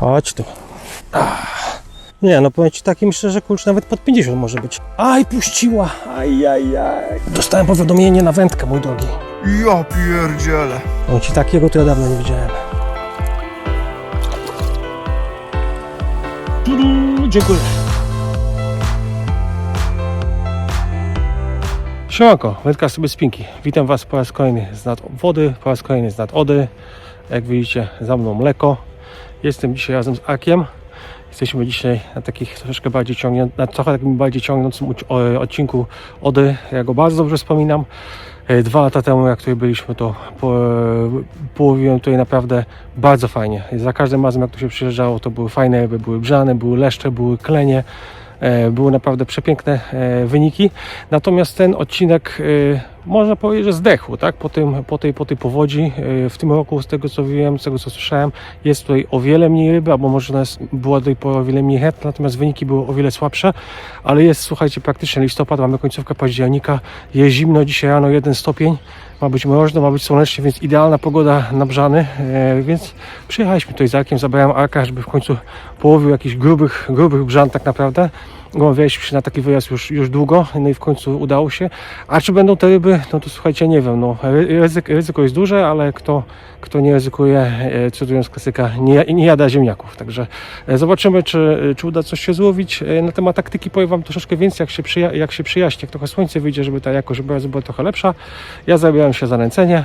Chodź tu. Ach. Nie, no powiem Ci taki, myślę, że kurczę nawet pod 50 może być. Aj, puściła! Aj, aj, aj. Dostałem powiadomienie na wędkę, mój drogi. Ja pierdzielę. Powiem Ci takiego to ja dawno nie widziałem. Tudu, dziękuję. Siemanko, wędka sobie spinki. Witam Was po raz kolejny z nad wody, po raz kolejny z nad Ody. Jak widzicie, za mną mleko. Jestem dzisiaj razem z Akiem. Jesteśmy dzisiaj na takich troszeczkę bardziej na trochę takim bardziej ciągnącym odcinku Ody. Ja go bardzo dobrze wspominam. E, Dwa lata temu, jak tutaj byliśmy, to po, połowiłem tutaj naprawdę bardzo fajnie. Za każdym razem, jak tu się przyjeżdżało, to były fajne ryby, były brzane, były leszcze, były klenie. E, Były naprawdę przepiękne e, wyniki. Natomiast ten odcinek e, można powiedzieć, że zdechł, tak? Po, tym, po, tej, po tej powodzi. W tym roku, z tego co wiem, z tego co słyszałem, jest tutaj o wiele mniej ryby, albo może nas była do tej pory o wiele mniej het, natomiast wyniki były o wiele słabsze. Ale jest, słuchajcie, praktycznie listopad, mamy końcówkę października, jest zimno, dzisiaj rano 1 stopień, ma być mroźno, ma być słonecznie, więc idealna pogoda na brzany, e, więc przyjechaliśmy tutaj z Arkiem, zabrałem Arka, żeby w końcu połowił jakichś grubych, grubych brzan tak naprawdę. Umawialiśmy się na taki wyjazd już, już długo, no i w końcu udało się. A czy będą te ryby? No to słuchajcie, nie wiem, no ry- ryzyko, ryzyko jest duże, ale kto, kto nie ryzykuje, e, cytując klasyka, nie, nie jada ziemniaków. Także e, zobaczymy, czy, czy uda coś się złowić. E, Na temat taktyki powiem Wam troszeczkę więcej, jak się, przyja- jak się przyjaśni, jak trochę słońce wyjdzie, żeby ta jakość była trochę lepsza. Ja zabieram się za nęcenie.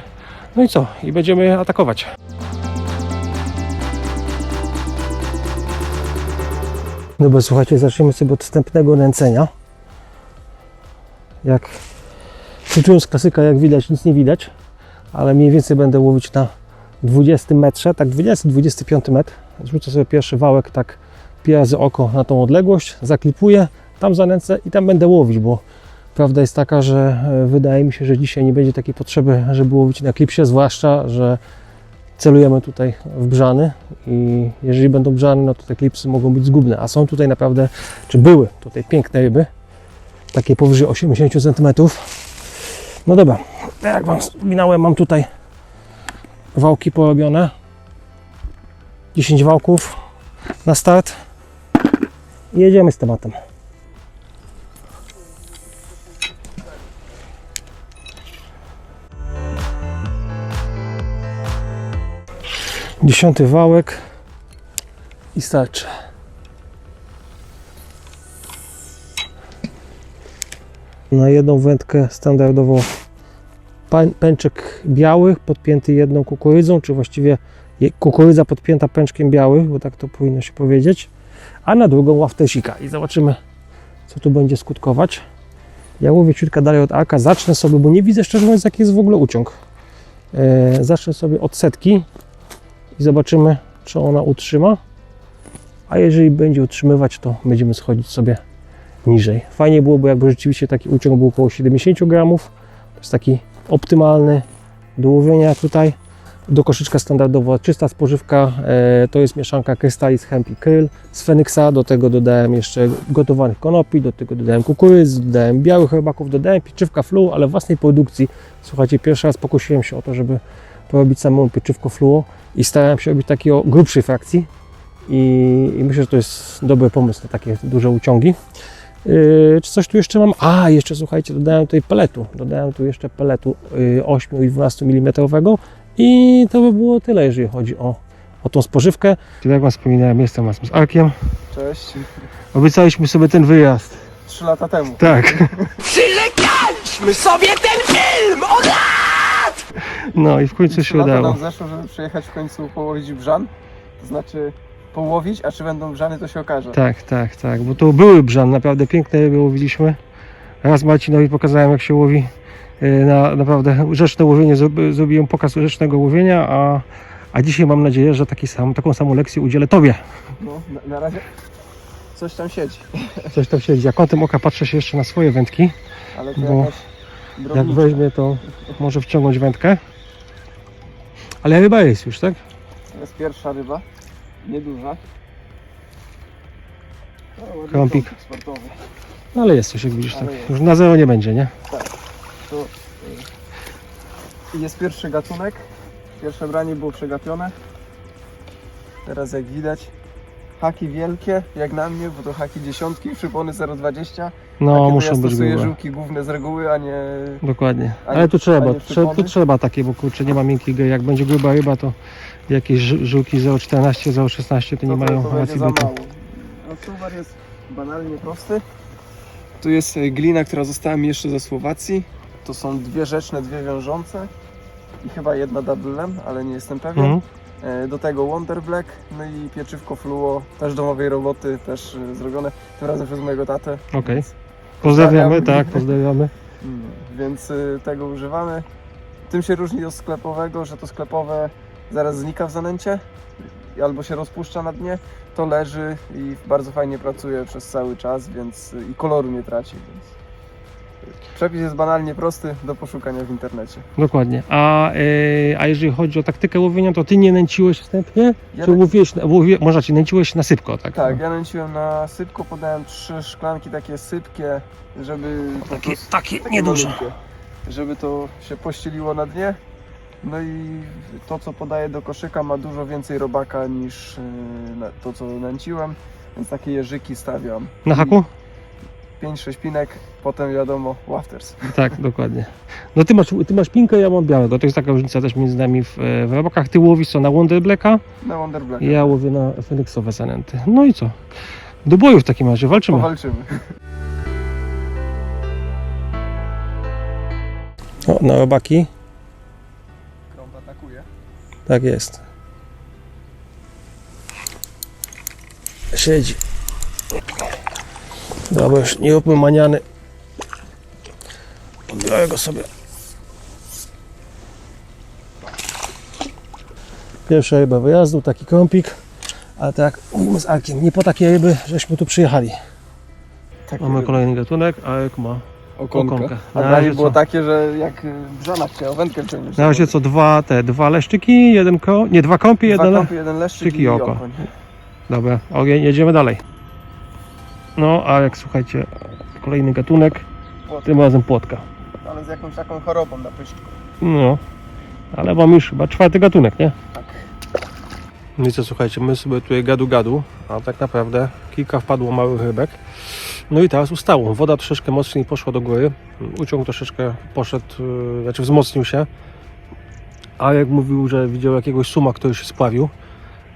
No i co? I będziemy atakować. Dobra, słuchajcie, zaczniemy sobie od wstępnego nęcenia. Jak cytując klasyka, jak widać, nic nie widać, ale mniej więcej będę łowić na 20 metrze, tak 20-25 metr. Zrzucę sobie pierwszy wałek tak razy oko na tą odległość, zaklipuję, tam zanęcę i tam będę łowić, bo prawda jest taka, że e, wydaje mi się, że dzisiaj nie będzie takiej potrzeby, żeby łowić na klipsie, zwłaszcza, że celujemy tutaj w brzany i jeżeli będą brzany, no to te klipsy mogą być zgubne, a są tutaj naprawdę, czy były tutaj piękne ryby, takie powyżej 80 cm. No dobra, jak Wam wspominałem, mam tutaj wałki porobione, 10 wałków na start i jedziemy z tematem. Dziesiąty wałek i starczy. Na jedną wędkę standardowo pęczek białych podpięty jedną kukurydzą, czy właściwie kukurydza podpięta pęczkiem białych, bo tak to powinno się powiedzieć, a na drugą łaftesika i zobaczymy co tu będzie skutkować. Ja łowię ciutka dalej od arka, zacznę sobie, bo nie widzę szczerze mówiąc jaki jest w ogóle uciąg. E, zacznę sobie od setki i zobaczymy, czy ona utrzyma. A jeżeli będzie utrzymywać, to będziemy schodzić sobie niżej. Fajnie byłoby, jakby rzeczywiście taki uciąg był około 70 gramów. To jest taki optymalny do łowienia tutaj. Do koszyczka standardowo czysta spożywka, e, to jest mieszanka Krystalis Hemp i Kryl z Feniksa, do tego dodałem jeszcze gotowanych konopi, do tego dodałem kukurydzy, dodałem białych rybaków, dodałem pieczywka flu, ale własnej produkcji. Słuchajcie, pierwszy raz pokusiłem się o to, żeby porobić samemu pieczywko fluo i starałem się robić takiej grubszej frakcji i, i myślę, że to jest dobry pomysł na takie duże uciągi. Yy, czy coś tu jeszcze mam? A, jeszcze słuchajcie, dodałem tutaj peletu. Dodałem tu jeszcze peletu yy, 8 i 12 mm i to by było tyle, jeżeli chodzi o, o tą spożywkę. Jak Wam wspominałem, jestem z Arkiem. Cześć. Obiecaliśmy sobie ten wyjazd. Trzy lata temu. Tak. Przylekaliśmy sobie ten film! Od lat! No i w końcu Trzy się lata udało. nam zeszło, żeby przyjechać w końcu połowić brzan. To znaczy połowić, a czy będą brzany, to się okaże. Tak, tak, tak, bo to były brzan, naprawdę piękne ryby łowiliśmy. Raz Marcinowi pokazałem jak się łowi e, na naprawdę rzeczne łowienie, Zrobi- zrobiłem pokaz rzecznego łowienia, a, a dzisiaj mam nadzieję, że taki sam, taką samą lekcję udzielę Tobie. No, na, na razie coś tam siedzi, Coś tam siedzi, a kątem oka patrzę się jeszcze na swoje wędki. ale to Bo Jak weźmie to może wciągnąć wędkę. Ale ryba jest już, tak? To jest pierwsza ryba, nieduża. No, ładny Krąpik. sportowy. No ale jest coś jak widzisz, tak. Ale jest. Już na zero nie będzie, nie? To y, jest pierwszy gatunek. Pierwsze branie było przegapione. Teraz jak widać haki wielkie, jak na mnie, bo to haki dziesiątki, przypony 0,20. No, Takie muszą ja być grube. żyłki główne z reguły, a nie... Dokładnie. A nie- Ale tu trzeba, trze, tu trzeba takie, bo kurczę, nie ma miękkich gej. Jak będzie gruba ryba, to jakieś ży- żyłki 0,14, 0,16 to nie to, mają to, racji za bytu. mało. Suwar jest banalnie prosty. Tu jest e, glina, która została mi jeszcze ze Słowacji. To są dwie rzeczne, dwie wiążące i chyba jedna double M, ale nie jestem pewien. Mhm. E, Do tego Wonder Black, no i pieczywko fluo, też domowej roboty, też e, zrobione, tym razem przez mojego tatę. Okej. Pozdrawiamy, Pozdrawiam. tak, pozdrawiamy. Mm, Więc y, tego używamy. Tym się różni od sklepowego, że to sklepowe zaraz znika w zanęcie albo się rozpuszcza na dnie. To leży i bardzo fajnie pracuje przez cały czas, więc i koloru nie traci. Więc przepis jest banalnie prosty do poszukania w internecie. Dokładnie. A, yy, a jeżeli chodzi o taktykę łowienia, to ty nie nęciłeś wstępnie? Ja Czy tak- łowiłeś, na- łowi, ci nęciłeś na sypko, tak? Tak, ja nęciłem na sypko, podałem trzy szklanki takie sypkie, żeby po Takie, prostu- takie Takie nieduże. malutkie, Żeby to się pościeliło na dnie. No i to, co podaję do koszyka, ma dużo więcej robaka niż yy, na- to, co nęciłem. Więc takie jeżyki stawiam. Na haku? 5-6 pinek, potem wiadomo, wafters. Tak, dokładnie. No ty masz, ty masz pinkę, ja mam białego. To jest taka różnica też między nami w, e, w robakach. Ty łowisz co na Wonder Blacka, Na Wonder Black. ja łowię na Feniksowe zanęty. No i co? Do boju w takim razie, walczymy. Powalczymy. O, na robaki. Krąg atakuje. Tak jest. Siedzi. Dobra, już nie róbmy maniany. Odbiorę go sobie. Pierwsza ryba wyjazdu, taki kąpik. Ale tak, mówimy z Arkiem, nie po takie ryby, żeśmy tu przyjechali. Tak, Mamy kolejny gatunek, a Arek ma. okonkę. okonkę. A Na razie było co? takie, że jak Brzana chciał wędkę wciągnąć. Na razie co, dwa te, dwa leszczyki, jeden ko... nie, dwa kąpie, Dwa jeden... kąpy, jeden leszczyk i i oko. Dobra, ogień, jedziemy dalej. No, a jak słuchajcie, kolejny gatunek, tym razem płotka. Ale z jakąś taką chorobą na pyszczku. No, ale mam już chyba czwarty gatunek, nie? Tak. No i co, słuchajcie, my sobie tutaj gadu gadu, a tak naprawdę kilka wpadło małych rybek. No i teraz ustało. Woda troszeczkę mocniej poszła do góry. Uciąg troszeczkę poszedł, yy, znaczy wzmocnił się. A jak mówił, że widział jakiegoś suma, który się spławił.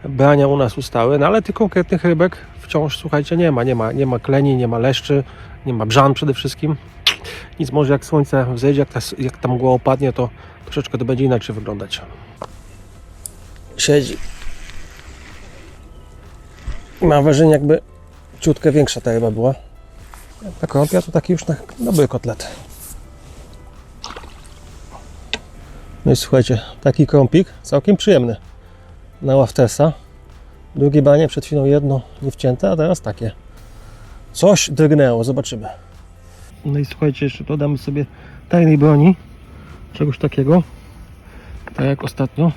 Brania u nas ustały, no ale tych konkretnych rybek wciąż, słuchajcie, nie ma. Nie ma, nie ma kleni, nie ma leszczy, nie ma brzan przede wszystkim. Nic, może jak słońce wzejdzie, jak ta, jak mgła opadnie, to troszeczkę to będzie inaczej wyglądać. Siedzi. Mam wrażenie, jakby ciutkę większa ta ryba była. Ta kąpia to taki już na dobry kotlet. No i słuchajcie, taki kąpik, całkiem przyjemny. Na ławtersa. Drugie banie, przed chwilą jedno nie wcięte, a teraz takie. Coś drgnęło, zobaczymy. No i słuchajcie, jeszcze dodamy sobie tajnej broni. Czegoś takiego. Tak jak ostatnio.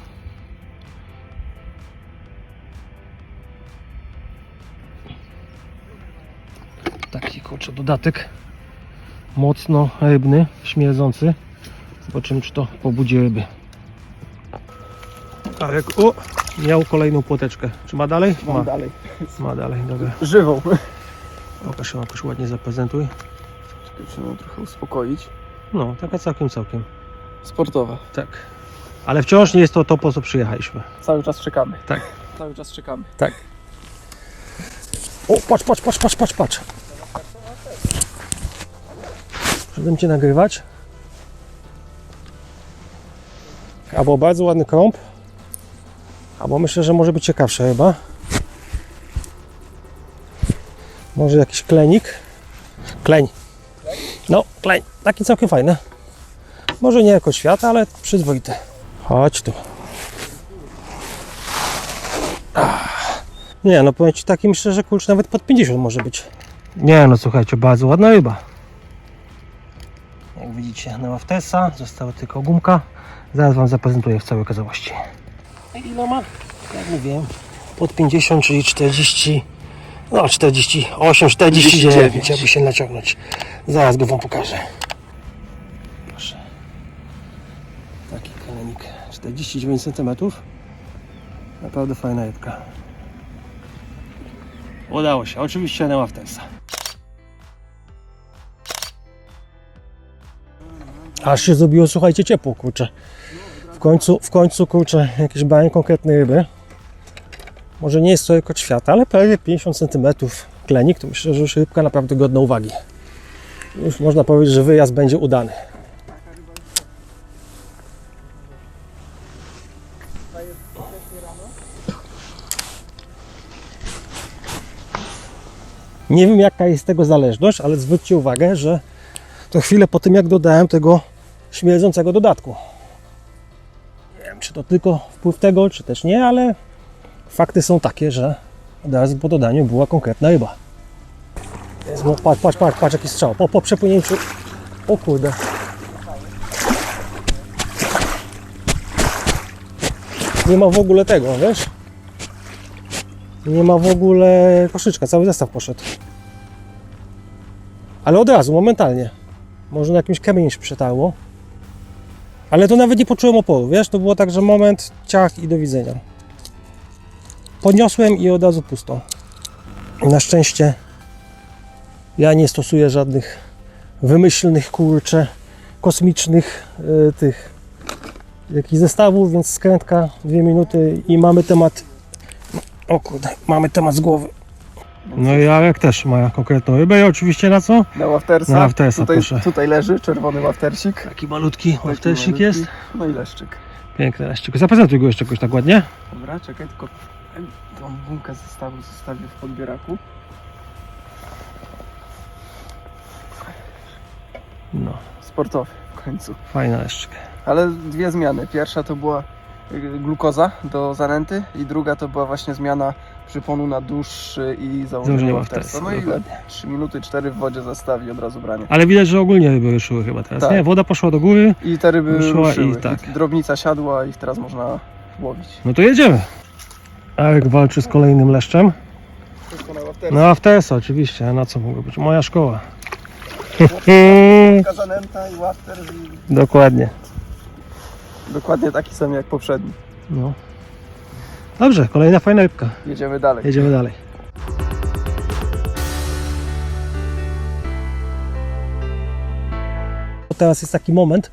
Taki kurczę dodatek. Mocno rybny, śmierdzący. Zobaczymy, czy to pobudzi ryby. Arek, o, miał kolejną płoteczkę. Czy ma dalej? Mam Ma, dalej. ma dalej, dobra. Żywą. Pokaż ją jakoś ładnie zaprezentuj. Czekaj, Trzeba ją trochę uspokoić. No, taka całkiem, całkiem. Sportowa. Tak. Ale wciąż nie jest to to, po co przyjechaliśmy. Cały czas czekamy. Tak. Cały czas czekamy. Tak. O, patrz, patrz, patrz, patrz, patrz, patrz. Żeby Cię nagrywać. Albo bardzo ładny krąb. Albo myślę, że może być ciekawsza chyba. Może jakiś klenik. Kleń. No, kleń. Taki całkiem fajny. Może nie jako świata, ale przyzwoity. Chodź tu. Nie, no powiem Ci taki myślę, że kurcz nawet pod 50 może być. Nie, no słuchajcie, bardzo ładna ryba. Jak widzicie, na łaftesa została tylko gumka. Zaraz Wam zaprezentuję w całej okazałości. Ile ma? Jak mówiłem, pod 50, czyli 40, no 48, 49, 49. jakby się naciągnąć. Zaraz go Wam pokażę. Proszę. Taki kalenik, 49 cm. Naprawdę fajna rybka. Udało się. Oczywiście na Waftersa. Aż się zrobiło, słuchajcie, ciepło, kurczę. Końcu, w końcu, kurczę, jakieś banie konkretnej ryby. Może nie jest to jako świata, ale prawie 50 cm klenik, to myślę, że już rybka naprawdę godna uwagi. Już można powiedzieć, że wyjazd będzie udany. Nie wiem jaka jest tego zależność, ale zwróćcie uwagę, że to chwilę po tym jak dodałem tego śmierdzącego dodatku. Czy to tylko wpływ tego, czy też nie, ale fakty są takie, że od razu po dodaniu była konkretna ryba. No, patrz, patrz, patrz, patrz jaki strzał. Po, po przepłynięciu. O kurde. Nie ma w ogóle tego, wiesz? Nie ma w ogóle koszyczka, cały zestaw poszedł. Ale od razu, momentalnie. Może na jakimś kamieniu się przetarło. Ale to nawet nie poczułem oporu, wiesz? To było tak, że moment, ciach i do widzenia. Podniosłem i od razu pusto. Na szczęście ja nie stosuję żadnych wymyślnych, kurcze, kosmicznych y, tych jakichś zestawów, więc skrętka, dwie minuty i mamy temat o kurde, mamy temat z głowy. No i Jarek też ma konkretną rybę i oczywiście na co? Na waftersa. Na waftersa, tutaj, proszę. tutaj leży czerwony waftersik. Taki malutki malutki. jest. No i leszczyk. Piękny leszczyk. Zaprezentuj go jeszcze jakoś tak ładnie. Dobra, czekaj, tylko tą gumkę zestawu zostawię w podbieraku. No, Sportowy w końcu. fajny leszczyk. Ale dwie zmiany. Pierwsza to była glukoza do zanęty i druga to była właśnie zmiana przyponu na dłuższy i Założenie waftersa. No i ile? dokładnie. 3 minuty, 4 w wodzie zastawi od razu branie. Ale widać, że ogólnie ryby ruszyły chyba teraz, Tak. nie? Woda poszła do góry, I te ryby Wyszła i ruszyły. tak. Drobnica siadła i ich teraz można łowić. no to jedziemy. Jarek walczy z kolejnym leszczem. Wszystko na waftersa. No waftersa oczywiście, a na co mogło być? Moja szkoła. Zanęta i wafters i Dokładnie. dokładnie taki sam jak poprzedni. No. Dobrze, kolejna fajna rybka. Jedziemy dalej. Jedziemy dalej. Teraz jest taki moment,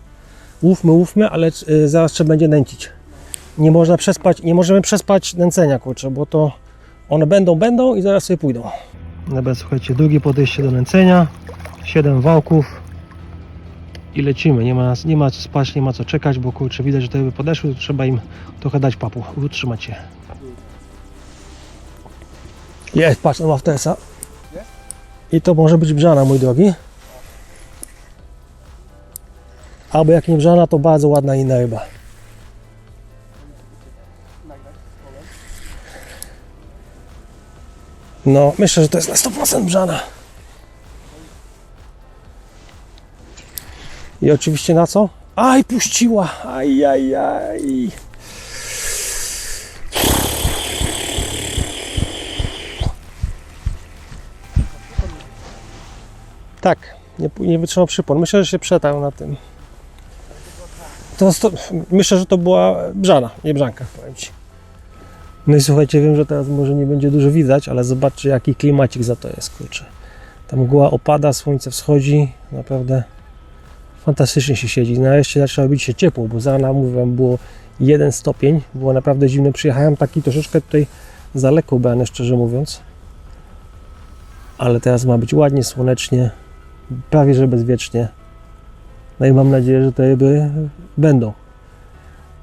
łówmy, łówmy, ale y, zaraz trzeba będzie nęcić. Nie można przespać, nie możemy przespać nęcenia, kurczę, bo to one będą, będą i zaraz sobie pójdą. Dobra, słuchajcie, drugie podejście do nęcenia, 7 wałków i lecimy. Nie ma, nie ma co spać, nie ma co czekać, bo kurczę, widać, że te ryby podeszły, to trzeba im trochę dać papu, utrzymać się. Jest, patrz na waftersa. I to może być brzana, mój drogi. Albo jak nie brzana, to bardzo ładna inna ryba. No, myślę, że to jest na 100% brzana. I oczywiście na co? Aj, puściła! Aj, aj, aj. Tak, nie, nie wytrzymał przypon. Myślę, że się przetarł na tym. To, to, myślę, że to była brzana, nie brzanka, powiem Ci. No i słuchajcie, wiem, że teraz może nie będzie dużo widać, ale zobaczcie jaki klimacik za to jest, kurczę. Ta mgła opada, słońce wschodzi, naprawdę fantastycznie się siedzi. Nareszcie zaczyna robić się ciepło, bo za rana, było 1 stopień, było naprawdę zimno. Przyjechałem taki troszeczkę tutaj za lekko ubrany, szczerze mówiąc. Ale teraz ma być ładnie, słonecznie, prawie że bezwiecznie. No i mam nadzieję, że te ryby będą.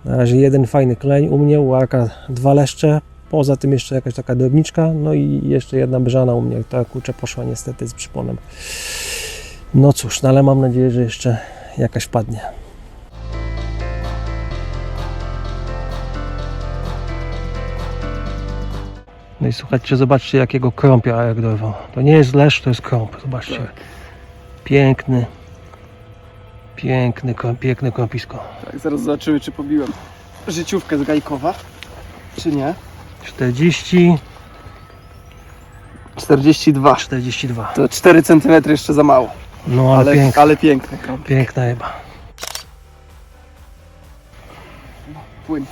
Na razie jeden fajny kleń u mnie, u Arka dwa leszcze, poza tym jeszcze jakaś taka drobniczka, no i jeszcze jedna brzana u mnie, która kurczę poszła niestety z przyponem. No cóż, no ale mam nadzieję, że jeszcze jakaś padnie. No i słuchajcie, zobaczcie jakiego krąpia Arek dorwał. To nie jest leszcz, to jest krąp, zobaczcie. Tak. Piękny, piękny, piękne krąpisko. Tak, zaraz zobaczymy, czy pobiłem życiówkę z Gajkowa, czy nie. 40, 42. 42. To 4 cm jeszcze za mało, No ale, ale, piękna, ale piękny krąg. piękna ryba. Płyń.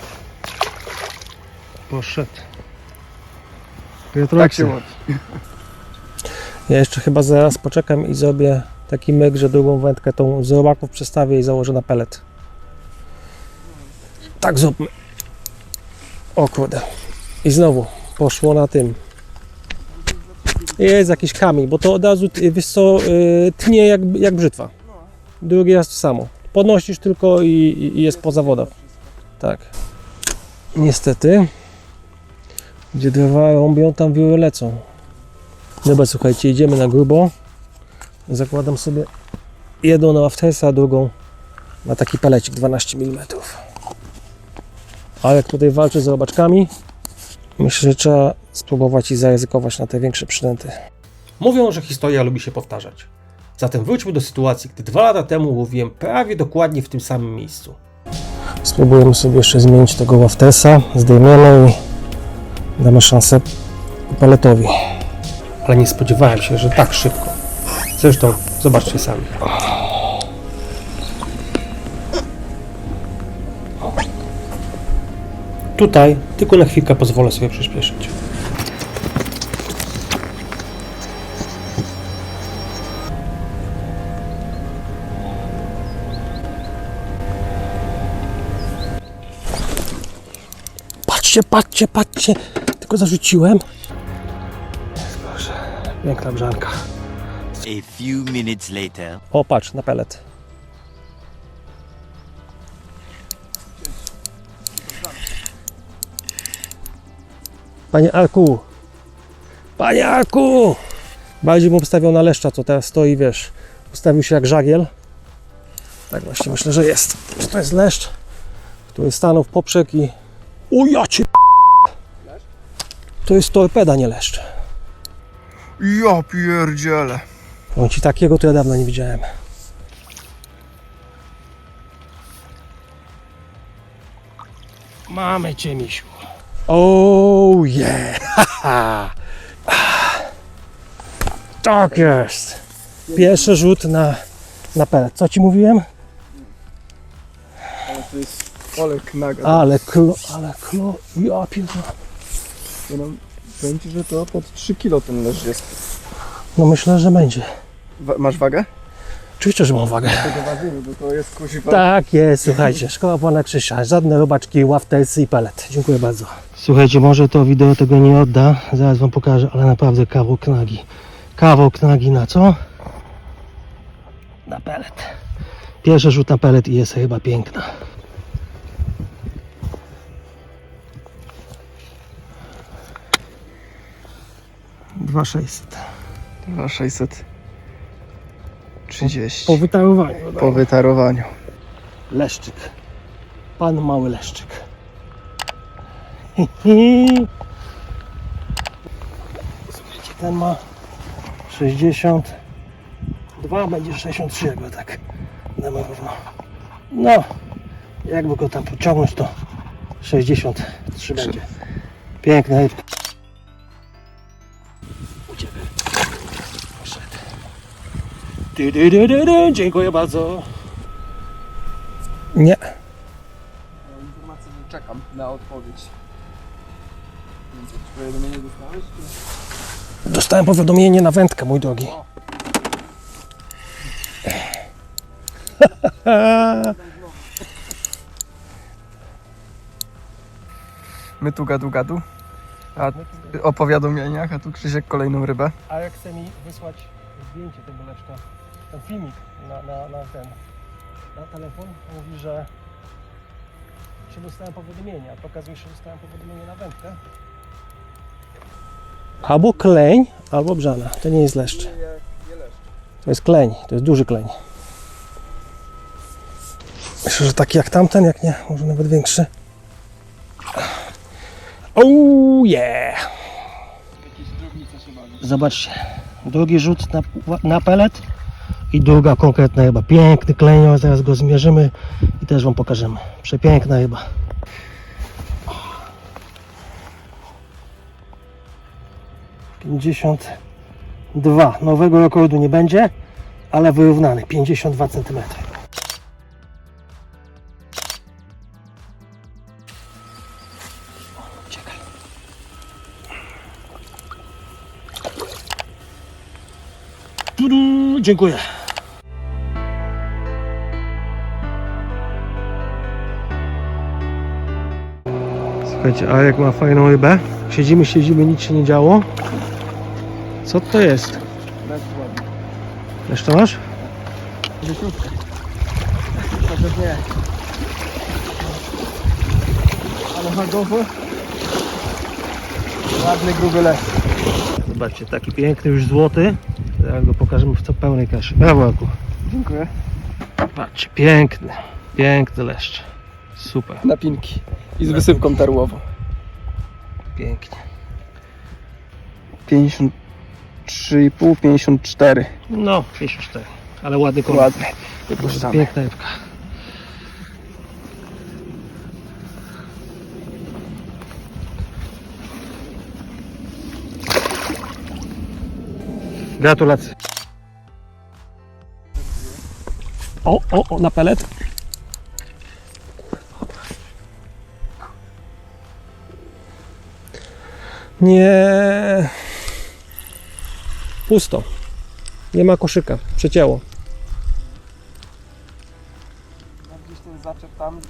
Poszedł. Tak Gratulacje. się. Ja jeszcze chyba zaraz poczekam i zrobię taki myk, że drugą wędkę tą z robaków przestawię i założę na pelet. Tak zróbmy. O kurde. I znowu poszło na tym. Jest jakiś kamień, bo to od razu, wiesz co, y, tnie jak, jak brzytwa. Drugi raz to samo. Podnosisz tylko i, i- jest po zawodach. Tak. Niestety. Gdzie drwa rąbią, tam wióry lecą. Dobra, słuchajcie, idziemy na grubo. Zakładam sobie jedną na Waftersa, a drugą na taki palecik 12 mm. A jak tutaj walczy z robaczkami, myślę, że trzeba spróbować i zaryzykować na te większe przynęty. Mówią, że historia lubi się powtarzać. Zatem wróćmy do sytuacji, gdy dwa lata temu łowiłem prawie dokładnie w tym samym miejscu. Spróbujemy sobie jeszcze zmienić tego Waftersa, zdejmiemy i damy szansę paletowi. Ale nie spodziewałem się, że tak szybko. Zresztą zobaczcie sami. Tutaj tylko na chwilkę pozwolę sobie przyspieszyć. Patrzcie, patrzcie, patrzcie. Tylko zarzuciłem. Proszę, piękna brzanka. A few minutes later. O, patrz, na pelet. Panie Arku! Panie Arku! Bardziej mu obstawiał na leszcza, co teraz stoi, wiesz. Ustawił się jak żagiel. Tak właśnie myślę, że jest. Że to jest leszcz, który stanął w poprzek i... O ja cię... To jest torpeda, nie leszcz. Ja pierdzielę. On ci takiego to ja dawno nie widziałem. Mamy cię, misiu. Oh yeah! Tak jest. Pierwszy rzut na, na pelet. Co ci mówiłem? Ale to jest olek naga. Ale klo, ale klo, ja pierdolę. Nam będzie, że to pod 3 kilo ten leż jest. No myślę, że będzie. Wa- masz wagę? Oczywiście, że mam wagę. Tego ważymy, bo to jest kusiwa. Tak jest, słuchajcie, szkoła pana Krzysia, żadne robaczki, ławtelsy i pelet. Dziękuję bardzo. Słuchajcie, może to wideo tego nie odda, zaraz wam pokażę, ale naprawdę kawał knagi. Kawał knagi na co? Na pelet. Pierwszy rzut na pelet i jest chyba piękna. Dwa sześćset. 2630. Po wytarowaniu. Po wytarowaniu. Leszczyk. Pan mały leszczyk. Słuchajcie, ten ma 62, będzie 63 jakby tak. Damy równo. No, jakby go tam pociągnąć to 63 będzie. Piękna rybka. Du, du, du, du, du. Dziękuję bardzo. Nie. Informację, że czekam na odpowiedź. Więc jakieś powiadomienie dostałeś? Dostałem powiadomienie na wędkę, mój drogi. My tu gadu gadu. A o powiadomieniach, a tu Krzysiek kolejną rybę. A jak chce mi wysłać zdjęcie tego leczka, ten filmik na, na, na ten, na telefon, mówi, że że dostałem powiadomienie, a to okazuje się, że dostałem powiadomienie na wędkę. Albo kleń, albo brzana. To nie jest leszcz. To jest kleń, to jest duży kleń. Myślę, że taki jak tamten, jak nie, może nawet większy. Oh yeah! Zobaczcie, drugi rzut na, na pelet i druga konkretna ryba. Piękny klenior, zaraz go zmierzymy i też Wam pokażemy. Przepiękna ryba. Pięćdziesiąt dwa. Nowego rekordu nie będzie, ale wyrównany. 52 cm. Dziękuję. Słuchajcie, a jak ma fajną rybę. Siedzimy, siedzimy, nic się nie działo. Co to jest? Jeszcze masz? Chociaż nie. Ale hagowo. Ładny, gruby les. Zobaczcie, taki piękny, już złoty. Zaraz go pokażemy w co pełnej kaszy. Brawo, Aku. Dziękuję. Patrzcie, piękny, piękny leszcz. Super, Napinki. I z wysypką tarłową. pięknie. 53,5, 54. No, 54, ale ładny kolor. Ładny. Piękna rybka. Gratulacje. O, o, o, na pelet. Nie. Pusto. Nie ma koszyka. Przecięło.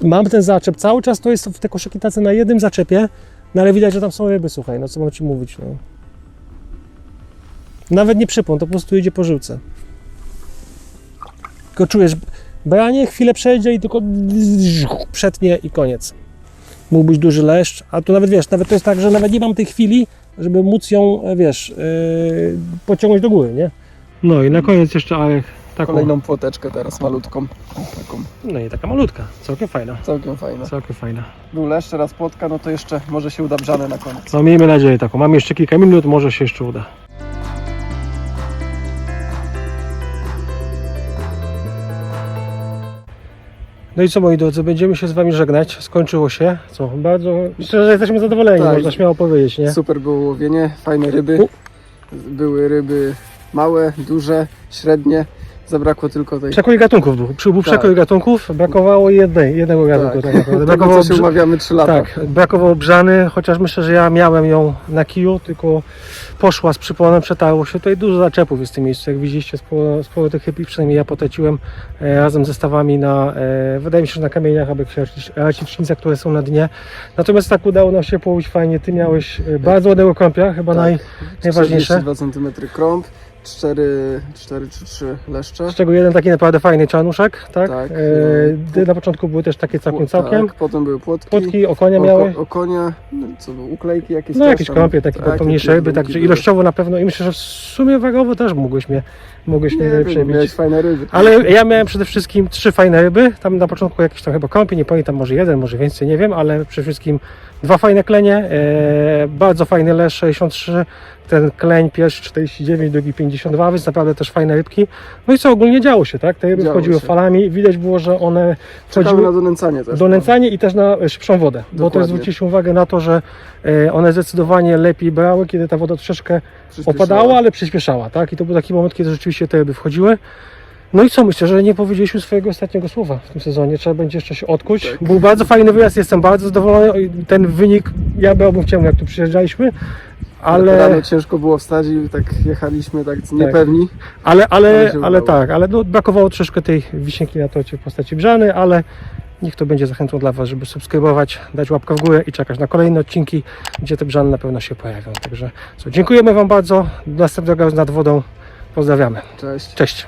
Mam ten zaczep, cały czas to jest w te koszyki tacy na jednym zaczepie, no ale widać, że tam są ryby, słuchaj, no co mam Ci mówić, no. Nawet nie przypon, to po prostu idzie po żyłce. Tylko czujesz, branie, chwilę przejdzie i tylko przetnie i koniec. Mógł być duży leszcz, a tu nawet wiesz, nawet to jest tak, że nawet nie mam tej chwili, żeby móc ją, e, wiesz, yy, pociągnąć do góry, nie? No i na koniec jeszcze Arek taką, Kolejną płoteczkę teraz malutką. Taką no i taka malutka, całkiem fajna, całkiem fajną. całkiem fajna. Był leszcz, teraz płotka, no to jeszcze może się uda brzane na koniec. No miejmy nadzieję taką. Mam jeszcze kilka minut, może się jeszcze uda. No i co moi drodzy, będziemy się z Wami żegnać. Skończyło się. Co? Bardzo. Myślę, że jesteśmy zadowoleni, Tak. można śmiało powiedzieć, nie? Super było łowienie, fajne ryby. U. Były ryby małe, duże, średnie. Zabrakło tylko tej. Przekrój gatunków był. Przy- Był Tak. przekrój gatunków, brakowało jednej, jednego gatunku. Tak. naprawdę. Tego, Brakowało co się brz- umawiamy 3 lata. Tak, brakowało brzany, chociaż myślę, że ja miałem ją na kiju, tylko poszła z przyponem, przetarło się. Tutaj dużo zaczepów jest w tym miejscu, jak widzieliście, sporo, sporo tych chyb, przynajmniej ja poteciłem e, razem ze stawami na, e, wydaje mi się, że na kamieniach, albo racicznicach, które są na dnie. Natomiast tak udało nam się połowić fajnie. Ty miałeś e, bardzo ładnego kąpia, chyba Tak. naj, najważniejsze. 42 cm krąg, 4, 4 czy 3 leszcze. Z czego jeden taki naprawdę fajny czanuszek, tak? Tak, E, no. na początku były też takie całkiem, Pło- całkiem. Tak, potem były płotki. Płotki, okonia miały. Oko, okonia, no, co było, uklejki jakieś No jakieś kąpie, takie Tak, pomniejsze ryby, także ilościowo na pewno i myślę, że w sumie wagowo też mogłeś mnie, mnie Nie wiem, przebić. fajne ryby. Ale ja miałem przede wszystkim trzy fajne ryby, tam na początku jakieś tam chyba kąpie, nie pamiętam, może jeden, może więcej, nie wiem, ale przede wszystkim dwa fajne klenie, e, bardzo fajny lesz 63, ten kleń pierwszy 49, drugi 52, więc naprawdę też fajne rybki. No i co, ogólnie działo się, tak? Te ryby Działo wchodziły się. falami, widać było, że one Czekamy wchodziły na donęcanie też. do nęcania i też na szybszą wodę. Bo to Dokładnie. zwróciliśmy uwagę na to, że e, one zdecydowanie lepiej brały, kiedy ta woda troszeczkę opadała, ale przyspieszała, tak? I to był taki moment, kiedy rzeczywiście te ryby wchodziły. No i co, myślę, że nie powiedzieliśmy swojego ostatniego słowa w tym sezonie. Trzeba będzie jeszcze się odkuć. Tak. Był bardzo fajny wyjazd, jestem bardzo zadowolony. Ten wynik, ja brałbym w ciemno, jak tu przyjeżdżaliśmy, ale, Rano ciężko było wstać i tak jechaliśmy tak niepewni. ale, ale, Ale tak, ale no, brakowało troszeczkę tej wisienki na torcie w postaci brzany, ale niech to będzie zachętą dla Was, żeby subskrybować, dać łapkę w górę i czekać na kolejne odcinki, gdzie te brzany na pewno się pojawią. Także dziękujemy Wam bardzo. Do następnego nad wodą. Pozdrawiamy. Cześć. Cześć.